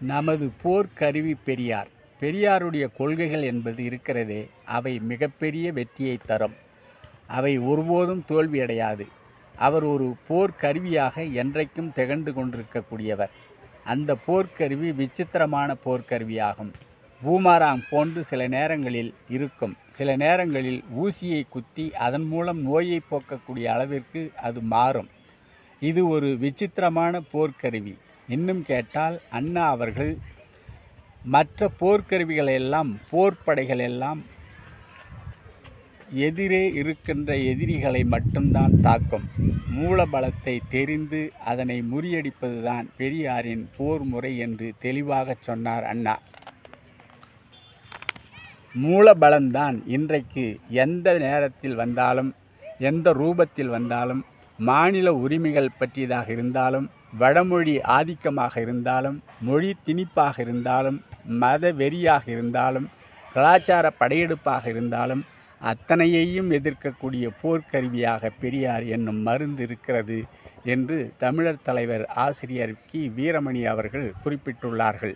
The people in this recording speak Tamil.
நமது போர்க்கருவி பெரியார். பெரியாருடைய கொள்கைகள் என்பது இருக்கிறதே அவை மிகப்பெரிய வெற்றியை தரும். அவை ஒருபோதும் தோல்வியடையாது. அவர் ஒரு போர்க்கருவியாக என்றைக்கும் திகழ்ந்து கொண்டிருக்கக்கூடியவர். அந்த போர்க்கருவி விசித்திரமான போர்க்கருவியாகும் பூமாராங் போன்று சில நேரங்களில் இருக்கும். சில நேரங்களில் ஊசியை குத்தி அதன் மூலம் நோயை போக்கக்கூடிய அளவிற்கு அது மாறும். இது ஒரு விசித்திரமான போர்க்கருவி. இன்னும் கேட்டால் அண்ணா அவர்கள் மற்ற போர்க்கருவிகளெல்லாம் போர்ப்படைகள் எல்லாம் எதிரே இருக்கின்ற எதிரிகளை மட்டும்தான் தாக்கும். மூலபலத்தை தெரிந்து அதனை முறியடிப்பதுதான் பெரியாரின் போர் முறை என்று தெளிவாகச் சொன்னார் அண்ணா. மூலபலம்தான் இன்றைக்கு எந்த நேரத்தில் வந்தாலும் எந்த ரூபத்தில் வந்தாலும் மாநில உரிமைகள் பற்றியதாக இருந்தாலும் வடமொழி ஆதிக்கமாக இருந்தாலும் மொழி திணிப்பாக இருந்தாலும் மத வெறியாக இருந்தாலும் கலாச்சார படையெடுப்பாக இருந்தாலும் அத்தனையையும் எதிர்க்கக்கூடிய போர்க்கருவியாக பெரியார் என்னும் மருந்து இருக்கிறது என்று தமிழர் தலைவர் ஆசிரியர் கி. வீரமணி அவர்கள் குறிப்பிட்டுள்ளார்கள்.